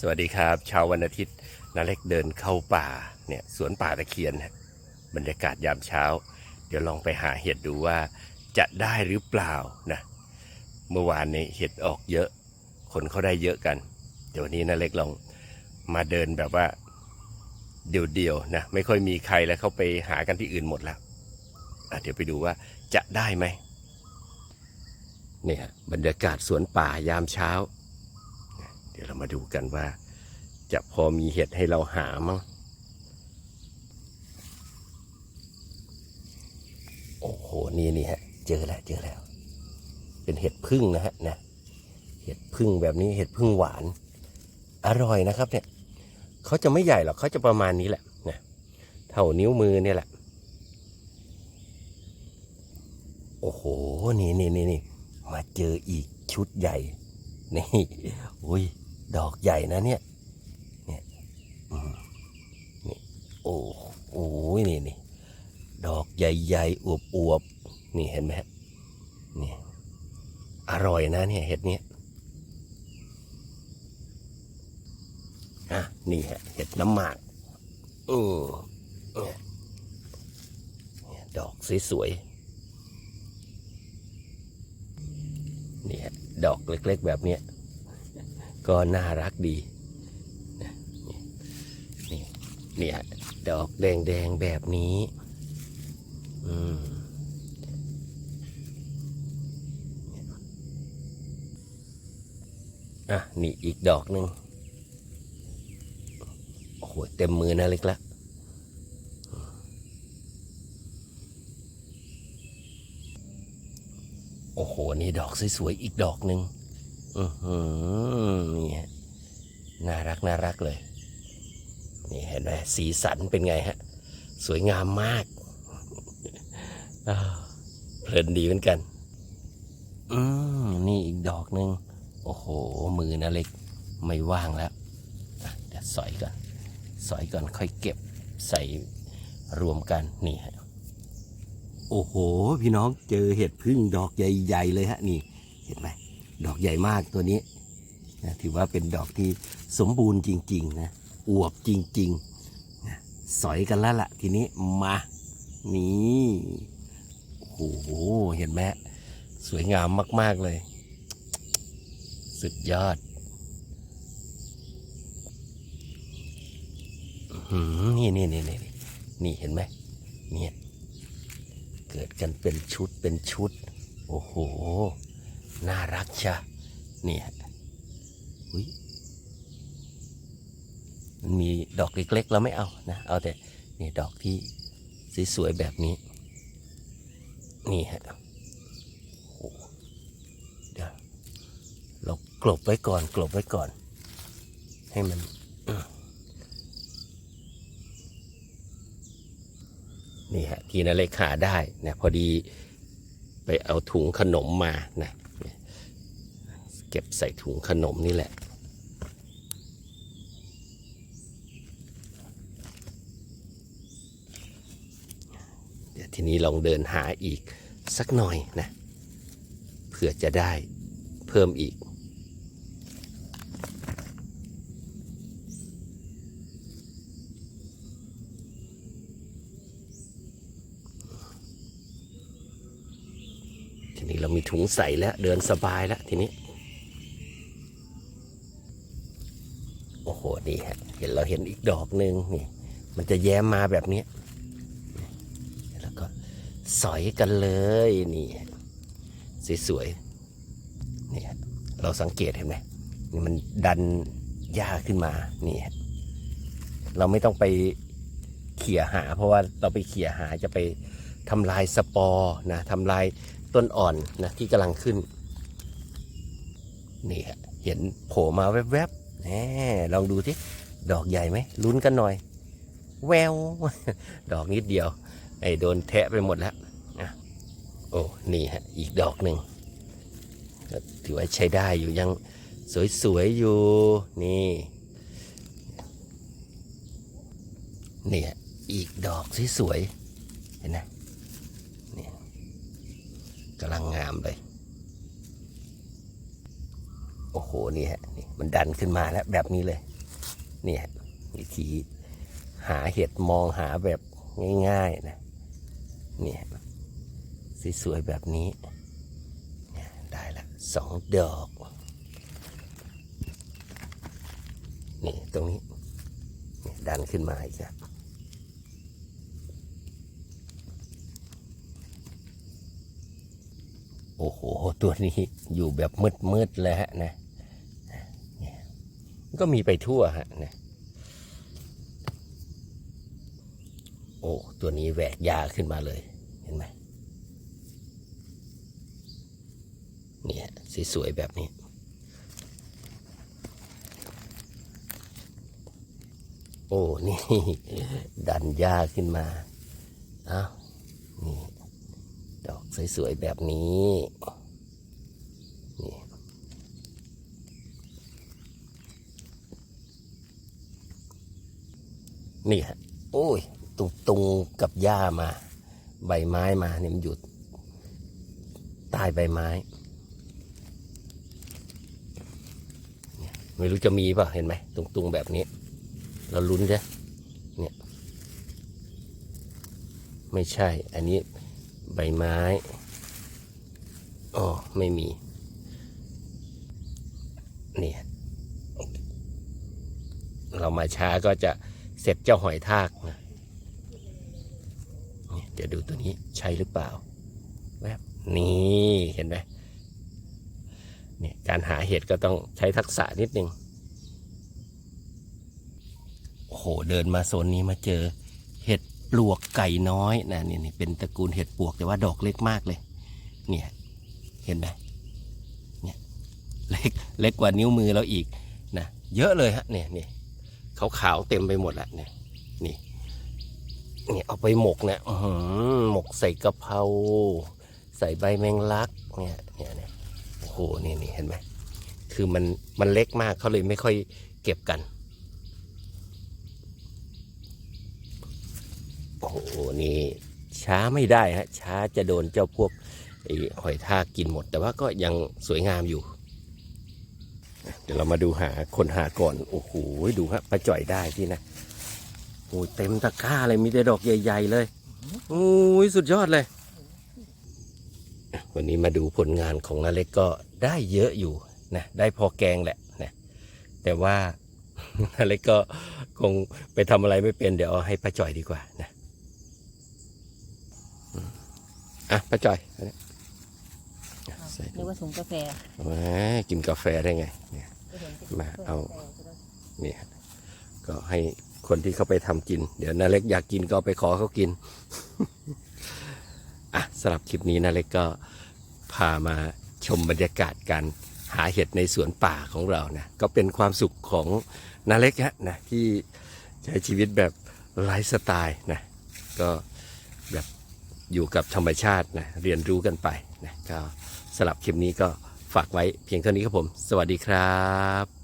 สวัสดีครับเช้าวันอาทิตย์นาเล็กเดินเข้าป่าเนี่ยสวนป่าตะเคียนบรรยากาศยามเช้า เดี๋ยวลองไปหาเห็ดดูว่าจะได้หรือเปล่านะเมื่อวานนี้เห็ดออกเยอะ คนเขาได้เยอะกัน เดี๋ยววันนี้นาเล็กลองมาเดินแบบว่าเดี่ยวๆนะไม่ค่อยมีใครแล้วเขาไปหากันที่อื่นหมดแล้วเดี๋ยวไปดูว่าจะได้ไหมเนี่ยบรรยากาศสวนป่ายามเช้า ดี๋ยวเรามาดูกันว่า จะพอมีเห็ดให้เราหามั้งโอ้โหนี่นี่ฮะ เจอแล้วเจอแล้ว เป็นเห็ดพึ่งนะฮะนะเห็ดพึ่งแบบนี้เห็ดพึ่งหวาน อร่อยนะครับเนี่ยเขาจะไม่ใหญ่หรอกเขาจะประมาณนี้แหละนะเท่านิ้วมือเนี่ยแหละ โอ้โหนี่นี่นี่นี่มาเจออีกชุดใหญ่นี่ อุ้ย ดอกใหญ่นะเนี่ย เนี่ยนี่โอ้โหนี่นี่ดอกใหญ่ๆอวบๆนี่เห็นไหมฮะนี่อร่อยนะเนี่ยเห็ดเนี้ยอะนี่ฮะเห็ดน้ำหมากเออเนี่ยดอกสวยๆนี่ฮะดอกเล็กๆแบบเนี้ย ก็น่ารักดีนะนี่นี่ฮะดอกแดงๆแบบนี้อืมอะนี่อีกดอกหนึ่งโอ้โหเต็มมือนะเล็กละโอ้โห นี่ดอกสวยๆอีกดอกหนึ่ง อือหือนี่ฮะน่ารักน่ารักเลย นี่เห็นไหมสีสันเป็นไงฮะ สวยงามมากเพลินดีเหมือนกัน อืมนี่อีกดอกหนึ่งโอ้โห มือนะเล็กไม่ว่างแล้วเดี๋ยวสอยก่อน สอยก่อนค่อยเก็บใส่รวมกันนี่ฮะโอ้โห พี่น้องเจอเห็ดพึ่งดอกใหญ่ ๆ เลยฮะ นี่ เห็นไหม ดอกใหญ่มากตัวนี้นะถือว่าเป็นดอกที่สมบูรณ์จริงๆนะอวบจริงๆนะสอยกันแล้วล่ะทีนี้มานี่โอ้โหเห็นไหมสวยงามมาก ๆ เลย สุดยอดนี่นี่นี่นี่นี่เห็นไหมเนี่ยเกิดกันเป็นชุดเป็นชุด โอ้โห น่ารักชะเนี่ยอุ้ยมันมีดอกเล็กๆเราไม่เอานะ เอาแต่นี่ดอกที่สวยๆแบบนี้ นี่ฮะโอ้โหเดี๋ยวเรากลบไว้ก่อน กลบไว้ก่อน ให้มันนี่ฮะ ที่นาเล็กหาได้นะพอดีไปเอาถุงขนมมานะ เก็บใส่ถุงขนมนี่แหละ เดี๋ยวทีนี้ลองเดินหาอีกสักหน่อยนะเผื่อจะได้เพิ่มอีกทีนี้เรามีถุงใส่แล้ว เดินสบายแล้วทีนี้ โอ้โหนี่ฮะเห็นเราเห็นอีกดอกหนึ่งนี่ มันจะแย้มมาแบบนี้แล้วก็สอยกันเลยนี่สวยๆนี่เราสังเกตเห็นไหมนี่มันดันหญ้าขึ้นมานี่เราไม่ต้องไปเขี่ยหา เพราะว่าเราไปเขี่ยหาจะไปทำลายสปอร์นะทำลายต้นอ่อนนะที่กำลังขึ้นนี่ฮะเห็นโผล่มาแวบๆ แหมลองดูที่ดอกใหญ่ไหมลุ้นกันหน่อย แวว ดอกนิดเดียว ไอ้โดนแทะไปหมดแล้วนะโอ้นี่ฮะอีกดอกหนึ่งก็ถือว่าใช้ได้อยู่ยังสวยๆอยู่นี่นี่ฮะอีกดอกสวยๆเห็นไหมนี่กำลังงามเลย โอ้โห นี่ฮะ มันดันขึ้นมาแล้วแบบนี้เลยเนี่ยวิธีหาเห็ดมองหาแบบง่ายๆนะเนี่ยสวยๆแบบนี้นได้ละสองดอกนี่ตรงนี้ดันขึ้นมาอีกแล้วโอ้โห ตัวนี้อยู่แบบมืดๆเลยฮะนะ ก็มีไปทั่วฮะนะโอ้ ตัวนี้แหวกยาขึ้นมาเลย เห็นไหมเนี่ยสวยๆแบบนี้ โอ้ นี่ ดันหญ้าขึ้นมาอ้าวนี่ ดอกสวยๆแบบนี้ นี่ฮะโอ้ยตุงตุงๆกับหญ้ามา ใบไม้มาเนี่ยมันหยุดใต้ใบไม้ไม่รู้จะมีเปล่ะเห็นไหมตุงตุงๆแบบนี้ เราลุ้นใช่เนี่ยไม่ใช่ อันนี้ใบไม้อ๋อไม่มีเนี่ยเรามาช้าก็จะ สร็จเจ้าหอยทากนะนี่เดี๋ยวดูตัวนี้ใช่หรือเปล่าแวบนี่เห็นไหมเนี่ยการหาเห็ดก็ต้องใช้ทักษะนิดนึงโอ้โหเดินมาโซนนี้มาเจอ เห็ดปลวกไก่น้อยนะนี่นี่เป็นตระกูลเห็ดปลวกแต่ว่าดอกเล็กมากเลย เนี่ยเห็นไหมเนี่ยเล็กเล็กกว่านิ้วมือเราอีกนะเยอะเลยฮะเนี่ยเนี่ย ขาวๆเต็มไปหมดและเนี่ยนี่เนี่ยเอาไปหมกเนี่ยอื้อหือหมกใส่กะเพราใส่ใบแมงลักเนี่ยเนี่ยเนี่ยโอ้โหนี่นี่เห็นไหมคือมันมันเล็กมากเขาเลยไม่ค่อยเก็บกันโอ้โหนี่ช้าไม่ได้ฮะช้าจะโดนเจ้าพวกไอ้หอยทากกินหมด แต่ว่าก็ยังสวยงามอยู่ เดี๋ยวเรามาดูหาคนหาก่อน โอ้โห ดูฮะปลาจ่อยได้ที่นะโอ้ยเต็มตะกร้าเลยมีแต่ดอกใหญ่ ๆ เลยโอ้ยสุดยอดเลย วันนี้มาดูผลงานของนาเล็กก็ได้เยอะอยู่นะได้พอแกงแหละนะแต่ว่านาเล็กก็คงไปทำอะไรไม่เป็นเดี๋ยวให้ป้าจ่อยดีกว่านะอะป้าจ่อย ใส่นึกว่าถุงกาแฟแหมกินกาแฟได้ไงเนี่ยก็เห็นเป็นมาเอากาแฟใช่ไหมเนี่ยก็ให้คนที่เขาไปทำกิน เดี๋ยวนาเล็กอยากกินก็เอาไปขอเขากิน อะสำหรับคลิปนี้นาเล็กก็พามาชมบรรยากาศการหาเห็ดในสวนป่าของเรานะก็เป็นความสุขของนาเล็กฮะนะที่ใช้ชีวิตแบบไลฟ์สไตล์นะก็แบบอยู่กับธรรมชาตินะเรียนรู้กันไปนะก็ สำหรับคลิปนี้ก็ฝากไว้เพียงเท่านี้ครับผม สวัสดีครับ